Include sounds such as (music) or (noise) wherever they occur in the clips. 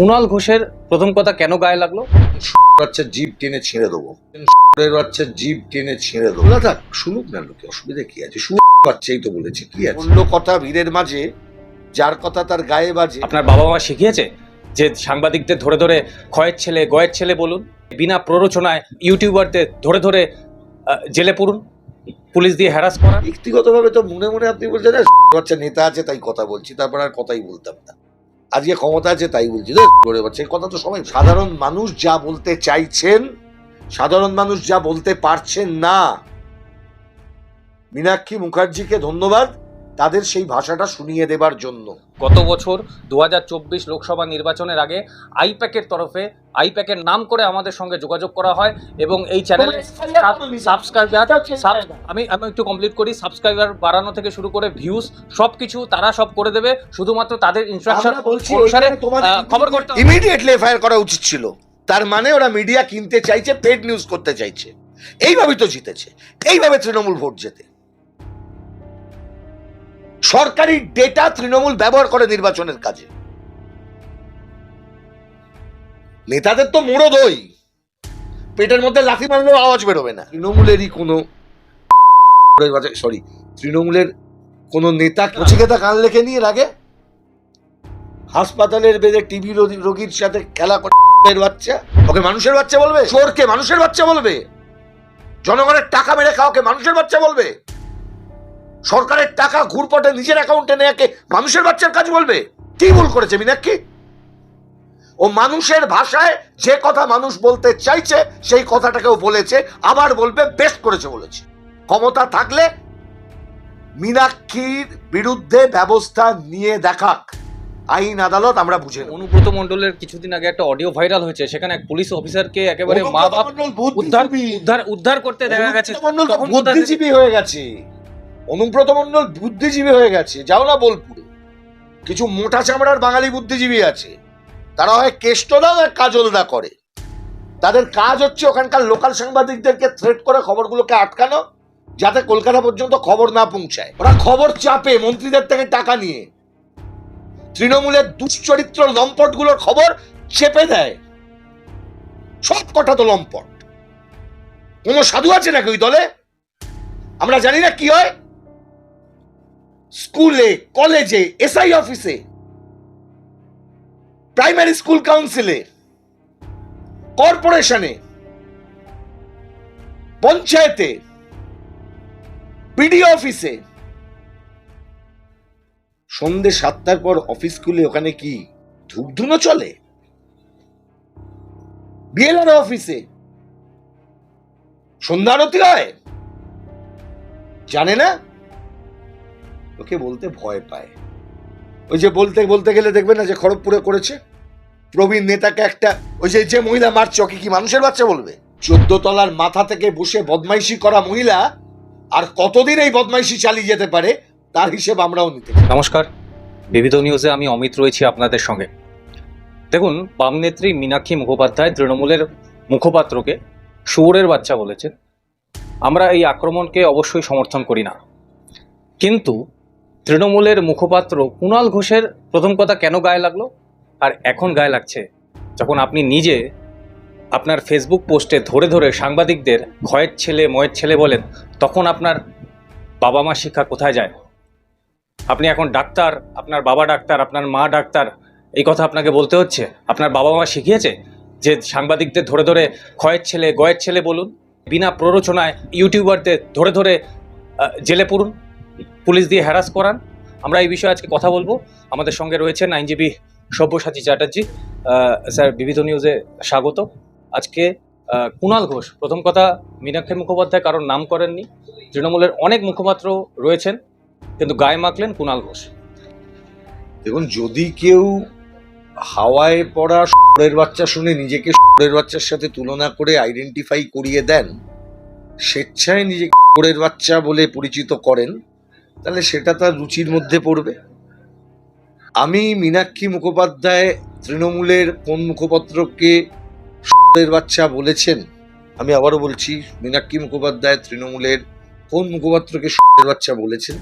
কুণাল ঘোষের প্রথম কথা কেন গায়ে লাগল? বাচ্চা জিভ টেনে ছেড়ে দেবো। বাচ্চা জিভ টেনে ছেড়ে দেবো। না থাক শুনুক না লোকে অসুবিধা কি আছে? শুনুক বাচ্চাই তো বলেছে কি আছে? অন্য কথা ভিড়ের মাঝে যার কথা তার গায়ে বাজে। আপনার বাবা মা শিখিয়েছে যে সাংবাদিকদের ধরে ধরে ক্ষয়ের ছেলে গয়ের ছেলে বলুন বিনা প্ররোচনায় ইউটিউবারদের ধরে ধরে জেলে পুরুন পুলিশ দিয়ে হ্যারাস করান। ব্যক্তিগতভাবে তো মনে মনে আপনি বলছেন "না, বাচ্চা নেতা আছে তাই কথা বলছি তারপর আর কথাই বলতাম না। আজকে ক্ষমতা আছে তাই বলছি। "ধ্যাৎ, করে পারছে কথা তো সবাই সাধারণ মানুষ যা বলতে চাইছেন সাধারণ মানুষ যা বলতে পারছেন না। মীনাক্ষী মুখার্জিকে ধন্যবাদ। তাদের সেই ভাষাটা শুনিয়ে দেবার জন্য। গত বছর দুহাজার চব্বিশ লোকসভা নির্বাচনের আগে আইপ্যাকের তরফে আইপ্যাকের নাম করে আমাদের সঙ্গে যোগাযোগ করা হয় এবং এই চ্যানেলে সাবস্ক্রাইবার আমি আমি একটু কমপ্লিট করি। সাবস্ক্রাইবার বাড়ানো থেকে শুরু করে ভিউজ সব কিছু তারা সব করে দেবে। শুধুমাত্র তাদের ইনস্ট্রাকশন অনুসারে খবর করতে ইমিডিয়েটলি এফআইআর করা উচিত ছিল। তার মানে ওরা মিডিয়া কিনতে চাইছে পেড নিউজ করতে চাইছে। এইভাবেই তো জিতেছে। এইভাবে তৃণমূল ভোট জেতে। সরকারি ডেটা তৃণমূল ব্যবহার করে নির্বাচনের কাজে। নেতাদের তো মুড়ো পেটের মধ্যে লাথি মারলেও আওয়াজ বেরোবে না। তৃণমূলেরই কোনো (laughs) সরি তৃণমূলের কোন নেতা কচিকেতা কান লেখে নিয়ে লাগে হাসপাতালের বেদে টিবি রোগীর সাথে খেলা করে (laughs) বাচ্চা। ওকে মানুষের বাচ্চা বলবে? চোরকে মানুষের বাচ্চা বলবে? জনগণের টাকা মেরে খাওয়াকে মানুষের বাচ্চা বলবে? সরকারের টাকা ঘুরপটে নিজের অ্যাকাউন্টে নেয়াকে মানুষের বাচ্চার কাজ বলবে? কি ভুল করেছে মিনাক্ষী? ও মানুষের ভাষায় যে কথা মানুষ বলতে চাইছে সেই কথাটাকেও বলেছে আবার বলবে বেশ করেছে বলেছে। ক্ষমতা থাকলে মীনাক্ষীর বিরুদ্ধে ব্যবস্থা নিয়ে দেখাক। আইন আদালত আমরা বুঝে নেব। অনুব্রত মণ্ডলের কিছুদিন আগে একটা অডিও ভাইরাল হয়েছে সেখানে এক পুলিশ অফিসারকে একেবারে মা বাপ উদ্ধার উদ্ধার উদ্ধার করতে দেখা গেছে। বুদ্ধিজীবী হয়ে গেছে। অনুব্রত মণ্ডল বুদ্ধিজীবী হয়ে গেছে, যাও না বোলপুরে। কিছু মোটা চামড়ার বাঙালি বুদ্ধিজীবী আছে। তারা হয় কেষ্টদা হয় কাজলদা করে। তাদের কাজ হচ্ছে ওখানকার লোকাল সাংবাদিকদেরকে থ্রেট করে খবরগুলোকে আটকানো, যাতে কলকাতা পর্যন্ত খবর না পৌঁছায়। ওরা খবর চাপে মন্ত্রীদের থেকে টাকা নিয়ে। তৃণমূলের দুশ্চরিত্র লম্পটগুলোর খবর চেপে দেয়। সব কটা তো লম্পট। কোনো সাধু আছে নাকি ওই দলে? আমরা জানি না কি হয়। স্কুলে, কলেজে, এসআই অফিসে, প্রাইমারি স্কুল কাউন্সিলে, কর্পোরেশনে, পঞ্চায়েতে বিডিও অফিসে। সন্ধে সাতটার পর অফিস খুলে ওখানে কি ধূপধুনো চলে? বিএলআর অফিসে। সন্ধ্যা আরতি হয়? জানে না? ওকে বলতে ভয় পায়। ওই যে বলতে বলতে গেলে দেখবে না যে খড়গপুরে করেছে? প্রবীণ নেতাকে একটা, ওই যে যে মহিলা মারছে, ওকে কি মানুষের বাচ্চা বলবে? চোদ্দ তলার মাথা থেকে বসে বদমাইশি করা মহিলা আর কতদিন এই বদমাইশি চালিয়ে যেতে পারে, তার হিসেব আমরাও নিতে। নমস্কার। বিবিধ নিউজে আমি অমিত রয়েছি আপনাদের সঙ্গে। দেখুন, বাম নেত্রী মীনাক্ষী মুখোপাধ্যায় তৃণমূলের মুখপাত্রকে শুয়োরের বাচ্চা বলেছেন। আমরা এই আক্রমণকে অবশ্যই সমর্থন করি না। কিন্তু তৃণমূলের মুখপাত্র কুণাল ঘোষের প্রথম কথা কেন গায়ে লাগল? আর এখন গায়ে লাগছে যখন আপনি নিজে আপনার ফেসবুক পোস্টে ধরে ধরে সাংবাদিকদের ক্ষয়ের ছেলে, ময়ের ছেলে বলেন, তখন আপনার বাবা মা শিক্ষা কোথায় যায়? আপনি এখন ডাক্তার, আপনার বাবা ডাক্তার, আপনার মা ডাক্তার, এই কথা আপনাকে বলতে হচ্ছে? আপনার বাবা মা শিখিয়েছে যে সাংবাদিকদের ধরে ধরে ক্ষয়ের ছেলে, গয়ের ছেলে বলুন, বিনা প্ররোচনায় ইউটিউবারদের ধরে ধরে জেলে পুরুন? পুলিশ দিয়ে হ্যারাস করান। আমরা এই বিষয়ে আজকে কথা বলব। আমাদের সঙ্গে রয়েছেন আইনজীবী সব্যসাচী চ্যাটার্জি। স্যার, বিবিধ নিউজে স্বাগত। আজকে কুণাল ঘোষ, প্রথম কথা, মীনাক্ষী মুখোপাধ্যায় কারোর নাম করেননি। তৃণমূলের অনেক মুখপাত্র রয়েছেন, কিন্তু গায়ে মাখলেন কুণাল ঘোষ। দেখুন, যদি কেউ হাওয়ায় পড়া শুয়োরের বাচ্চা শুনে নিজেকে শুয়োরের বাচ্চার সাথে তুলনা করে আইডেন্টিফাই করিয়ে দেন, স্বেচ্ছায় নিজেকে শুয়োরের বাচ্চা বলে পরিচিত করেন তাহলে সেটা তার রুচির মধ্যে পড়বে। আমি মীনাক্ষী মুখোপাধ্যায় তৃণমূলের কোন মুখপাত্রকে বাচ্চা বলেছেন, আমি আবারও বলছি, মীনাক্ষী মুখোপাধ্যায় তৃণমূলের কোন মুখপাত্রকে বাচ্চা বলেছেন,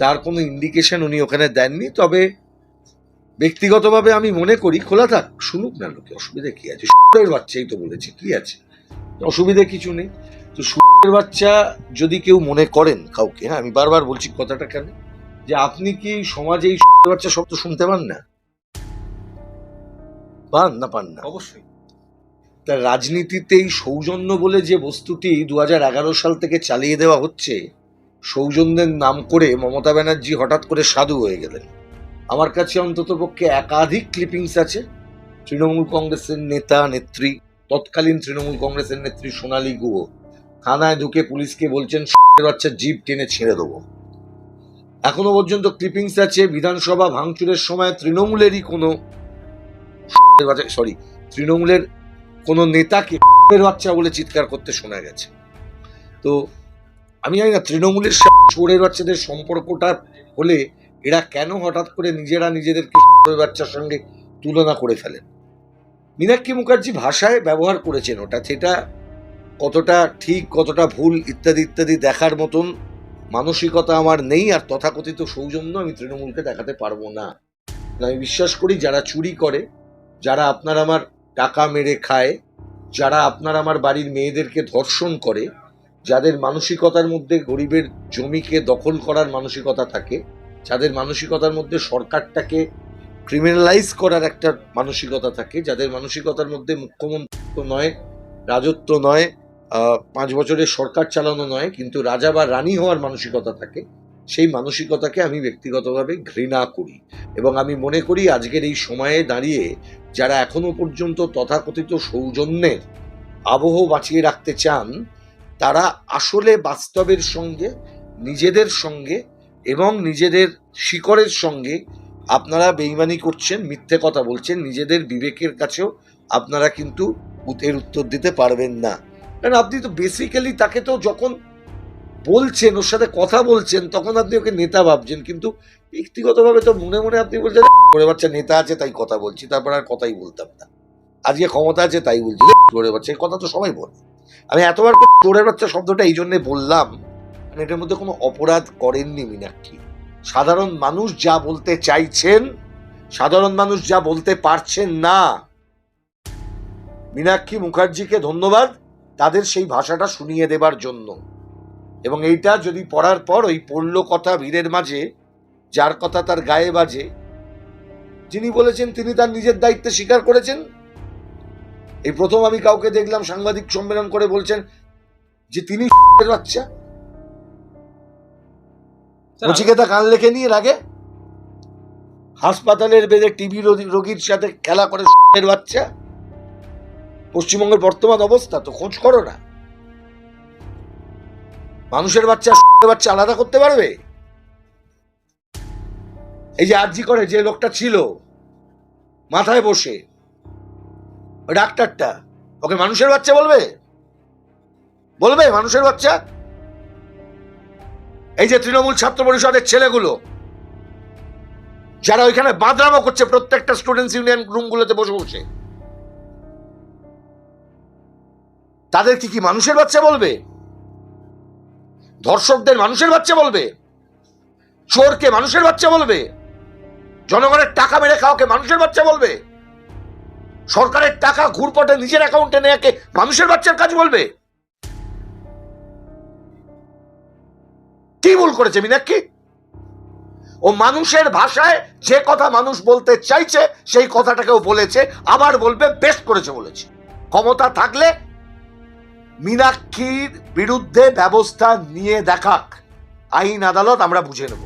তার কোনো ইন্ডিকেশন উনি ওখানে দেননি, তবে ব্যক্তিগতভাবে আমি মনে করি, খোলা থাক, শুনুক না লোকে, অসুবিধা কি আছে? বাচ্চাই তো বলেছে, কি আছে? অসুবিধা কিছু নেই। তো সুরের বাচ্চা যদি কেউ মনে করেন কাউকে হ্যাঁ আমি বারবার বলছি কথাটা কেন? যে আপনি কি সমাজে এই সুরের বাচ্চা শব্দ শুনতে পান না? পান না পান না। অবশ্যই। তা রাজনীতিতে এই সৌজন্য বলে যে বস্তুটি দু হাজার এগারো সাল থেকে চালিয়ে দেওয়া হচ্ছে সৌজন্যের নাম করে মমতা ব্যানার্জি হঠাৎ করে সাধু হয়ে গেলেন। আমার কাছে অন্তত পক্ষে একাধিক ক্লিপিংস আছে। তৃণমূল কংগ্রেসের নেতা নেত্রী তৎকালীন তৃণমূল কংগ্রেসের নেত্রী সোনালী গুহ। থানায় ঢুকে পুলিশকে বলছেন "এর বাচ্চা জিপ টেনে ছেড়ে দেবো। এখনও পর্যন্ত ক্লিপিংস আছে, বিধানসভা ভাঙচুরের সময় তৃণমূলেরই কোনো সরি, তৃণমূলের কোনো নেতাকে বাচ্চা বলে চিৎকার করতে শোনা গেছে। তো আমি জানি না, তৃণমূলের চোরের বাচ্চাদের সম্পর্কটা হলে এরা কেন হঠাৎ করে নিজেরা নিজেদেরকে বাচ্চার সঙ্গে তুলনা করে ফেলেন? মীনাক্ষী মুখার্জি ভাষায় ব্যবহার করেছেন ওটা, সেটা কতটা ঠিক, কতটা ভুল ইত্যাদি ইত্যাদি দেখার মতন মানসিকতা আমার নেই আর তথাকথিত সৌজন্য আমি তৃণমূলকে দেখাতে পারব না। আমি বিশ্বাস করি যারা চুরি করে, যারা আপনার আমার টাকা মেরে খায়, যারা আপনার আমার বাড়ির মেয়েদেরকে ধর্ষণ করে, যাদের মানসিকতার মধ্যে গরিবের জমিকে দখল করার মানসিকতা থাকে, যাদের মানসিকতার মধ্যে সরকারটাকে ক্রিমিনালাইজ করার একটা মানসিকতা থাকে, যাদের মানসিকতার মধ্যে মুখ্যমন্ত্রী নয়, রাজত্ব নয় পাঁচ বছরের সরকার চালানো নয়, কিন্তু রাজা বা রানী হওয়ার মানসিকতা থাকে, সেই মানসিকতাকে আমি ব্যক্তিগতভাবে ঘৃণা করি। এবং আমি মনে করি আজকের এই সময়ে দাঁড়িয়ে যারা এখনও পর্যন্ত তথাকথিত সৌজন্যের আবহ বাঁচিয়ে রাখতে চান, তারা আসলে বাস্তবের সঙ্গে, নিজেদের সঙ্গে এবং নিজেদের শিকড়ের সঙ্গে আপনারা বেইমানি করছেন, মিথ্যে কথা বলছেন, নিজেদের বিবেকের কাছেও আপনারা কিন্তু এর উত্তর দিতে পারবেন না। কারণ আপনি তো বেসিক্যালি তাকে তো যখন বলছেন, ওর সাথে কথা বলছেন, তখন আপনি ওকে নেতা ভাবছেন। কিন্তু ব্যক্তিগতভাবে তো মনে মনে আপনি বলছেন করে বাচ্চা নেতা আছে, তাই কথা বলছি। তারপর আর কথাই বলতাম না। আজকে ক্ষমতা আছে, তাই বলছি। করে বাচ্চা কথা তো সবাই বলে। আমি এতবার করে বাচ্চা শব্দটা এই জন্যে বললাম, কারণ এটার মধ্যে কোনো অপরাধ করেননি মীনাক্ষী। সাধারণ মানুষ যা বলতে চাইছেন, সাধারণ মানুষ যা বলতে পারছেন না। মীনাক্ষী মুখার্জিকে ধন্যবাদ। তাদের সেই ভাষাটা শুনিয়ে দেবার জন্য। এবং এইটা যদি পড়ার পর ওই পড়ল কথা ভিড়ের মাঝে যার কথা তার গায়ে বাজে যিনি বলেছেন তিনি তার নিজের দায়িত্বে স্বীকার করেছেন। এই প্রথম আমি কাউকে দেখলাম সাংবাদিক সম্মেলন করে বলছেন যে তিনি বাচ্চা। নচিকেতা কান লেখে নিয়ে লাগে হাসপাতালের বেদে টিবি রোগীর সাথে খেলা করে বাচ্চা। পশ্চিমবঙ্গের বর্তমান অবস্থা তো খোঁজ করো না। মানুষের বাচ্চা বাচ্চা আলাদা করতে পারবে? এই যে আর্জি করে যে লোকটা ছিল, মাথায় বসে ডাক্তারটা, ওকে মানুষের বাচ্চা বলবে? বলবে মানুষের বাচ্চা? এই যে তৃণমূল ছাত্র পরিষদের ছেলেগুলো, যারা ওইখানে বাদরামো করছে প্রত্যেকটা স্টুডেন্টস ইউনিয়ন রুমগুলোতে বসে বসে। তাদের কি কি মানুষের বাচ্চা বলবে? ধর্ষকদের মানুষের বাচ্চা বলবে? চোরকে মানুষের বাচ্চা বলবে? জনগণের টাকা মেরে খাওয়াকে মানুষের বাচ্চা বলবে? সরকারের টাকা ঘুরপটে নিজের অ্যাকাউন্টে নেয়াকে মানুষের বাচ্চার কাজ বলবে? কি ভুল করেছে মীনাক্ষী? ও মানুষের ভাষায় যে কথা মানুষ বলতে চাইছে, সেই কথাটাকেও বলেছে, আবার বলবে, বেশ করেছে বলেছে। ক্ষমতা থাকলে মীনাক্ষীর বিরুদ্ধে ব্যবস্থা নিয়ে দেখাক। আইন আদালত আমরা বুঝে নেব।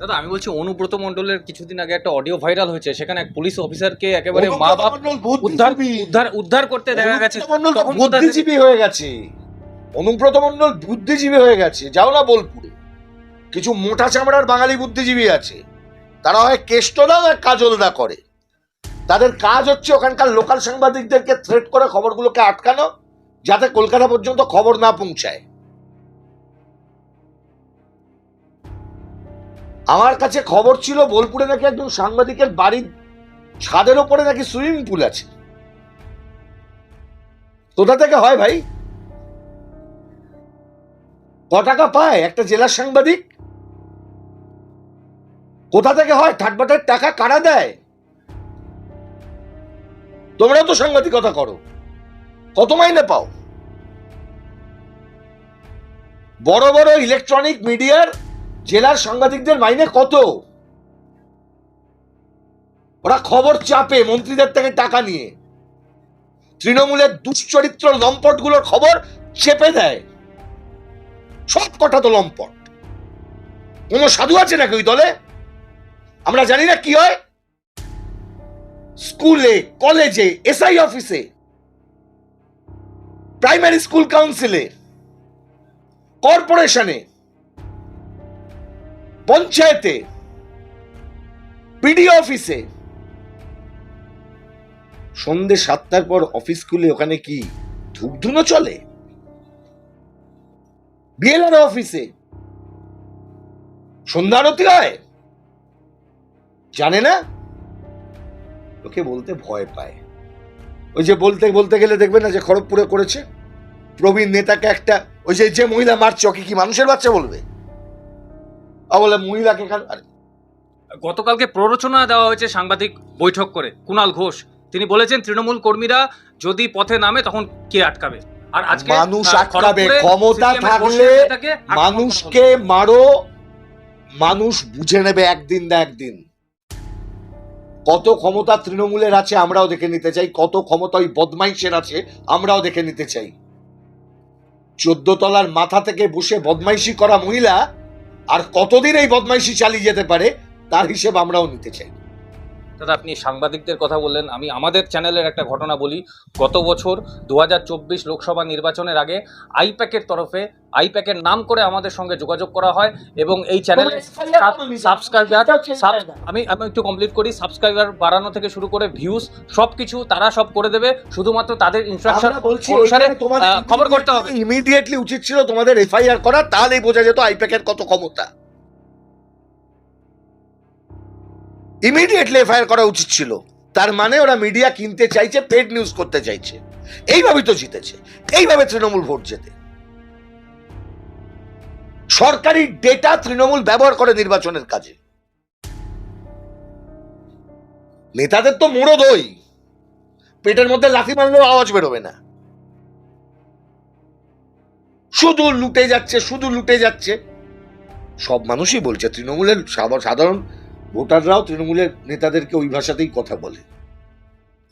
দাদা আমি বলছি অনুব্রত মণ্ডলের কিছুদিন আগে একটা অডিও ভাইরাল হয়েছে সেখানে এক পুলিশ অফিসারকে একেবারে মা বাপ উদ্ধার উদ্ধার উদ্ধার করতে দেখা গেছে। বুদ্ধিজীবী হয়ে গেছে। অনুব্রত মণ্ডল বুদ্ধিজীবী হয়ে গেছে। যাও না বোলপুরে। কিছু মোটা চামড়ার বাঙালি বুদ্ধিজীবী আছে। তারা হয় কেষ্টদা না কাজলদা করে। তাদের কাজ হচ্ছে ওখানকার লোকাল সাংবাদিকদেরকে থ্রেট করে খবরগুলোকে আটকানো যাতে কলকাতা পর্যন্ত খবর না পৌঁছায়। আমার কাছে খবর ছিল বোলপুরে নাকি একজন সাংবাদিকের বাড়ির ছাদের ওপরে নাকি সুইমিং পুল আছে। কোথা থেকে হয় ভাই? ক টাকা পায় একটা জেলার সাংবাদিক? কোথা থেকে হয়? ঠাটবাটের টাকা কারা দেয়? তোমরাও তো সাংবাদিকতা করো। কত মাইনে পাও? বড় বড় ইলেকট্রনিক মিডিয়ার জেলার সাংবাদিকদের মাইনে কত? ওরা খবর চাপে মন্ত্রীদের থেকে টাকা নিয়ে। তৃণমূলের দুশ্চরিত্র লম্পটগুলোর খবর চেপে দেয়। সব কটা তো লম্পট। কোনো সাধু আছে নাকি ওই দলে? আমরা জানি না কি হয়। স্কুলে, কলেজে, এসআই অফিসে প্রাইমারি স্কুল কাউন্সিলে, কর্পোরেশনে, পঞ্চায়েতে, পিডি অফিসে। সন্ধে সাতটার পর অফিস খুলে ওখানে কি ধূপধুনো চলে? বিএলআর অফিসে। সন্ধ্যা আরতি হয়? জানে না? লোকে বলতে ভয় পায়। ওই যে বলতে বলতে গেলে দেখবে না যে খড়গপুরে করেছে? প্রবীণ নেতাকে একটা ওই যে যে মহিলা মারছে ওকে কি মানুষের বাচ্চা বলবে? বলে মহিলাকে গতকালকে প্ররোচনা দেওয়া হয়েছে সাংবাদিক বৈঠক করে কুণাল ঘোষ। তিনি বলেছেন তৃণমূল কর্মীরা যদি পথে নামে তখন কে আটকাবে? আর আজকে মানুষ আটকাবে ক্ষমতা থাকলে। মানুষকে মারো মানুষ বুঝে নেবে একদিন না একদিন। কত ক্ষমতা তৃণমূলের আছে আমরাও দেখে নিতে চাই কত ক্ষমতা ওই বদমাইশের আছে আমরাও দেখে নিতে চাই। চোদ্দ তলার মাথা থেকে বসে বদমাইশি করা মহিলা আর কতদিন এই বদমাইশি চালিয়ে যেতে পারে, তার হিসেব আমরাও নিতে চাই দাদা আপনি সাংবাদিকদের কথা বললেন। আমি আমাদের চ্যানেলের একটা ঘটনা বলি। গত বছর দুহাজার চব্বিশ লোকসভা নির্বাচনের আগে আইপ্যাকের তরফে আইপ্যাকের নাম করে আমাদের সঙ্গে যোগাযোগ করা হয় এবং এই চ্যানেলে সাবস্ক্রাইবার আমি আমি একটু কমপ্লিট করি। সাবস্ক্রাইবার বাড়ানো থেকে শুরু করে ভিউজ সব কিছু তারা সব করে দেবে। শুধুমাত্র তাদের ইনস্ট্রাকশন অনুসারে খবর করতে হবে। ইমিডিয়েটলি উচিত ছিল তোমাদের এফআইআর করা। তাহলেই বোঝা যেত আইপ্যাকের কত ক্ষমতা। ইমিডিয়েটলি এফআইআর করা উচিত ছিল। তার মানে ওরা মিডিয়া কিনতে চাইছে পেড নিউজ করতে চাইছে। এইভাবেই তো জিতেছে। এইভাবে তৃণমূল ভোট জেতে। সরকারি ডেটা তৃণমূল ব্যবহার করে নির্বাচনের কাজে। নেতাদের তো মোড়ো দই পেটের মধ্যে লাথি মারলেও আওয়াজ বেরোবে না। শুধু লুটে যাচ্ছে, শুধু লুটে যাচ্ছে। সব মানুষই বলছে, তৃণমূলের সাধারণ ভোটাররাও তৃণমূলের নেতাদেরকে ওই ভাষাতেই কথা বলে।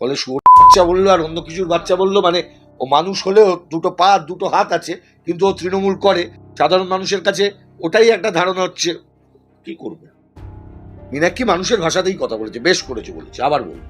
ফলে বাচ্চা বলল আর অন্য কিছুর বাচ্চা বলল মানে ও মানুষ হলেও দুটো পা, দুটো হাত আছে, কিন্তু ও তৃণমূল করে। সাধারণ মানুষের কাছে ওটাই একটা ধারণা হচ্ছে, কি করবে? মীনাক্ষী মানুষের ভাষাতেই কথা বলেছে, বেশ করেছে বলেছে, আবার বলব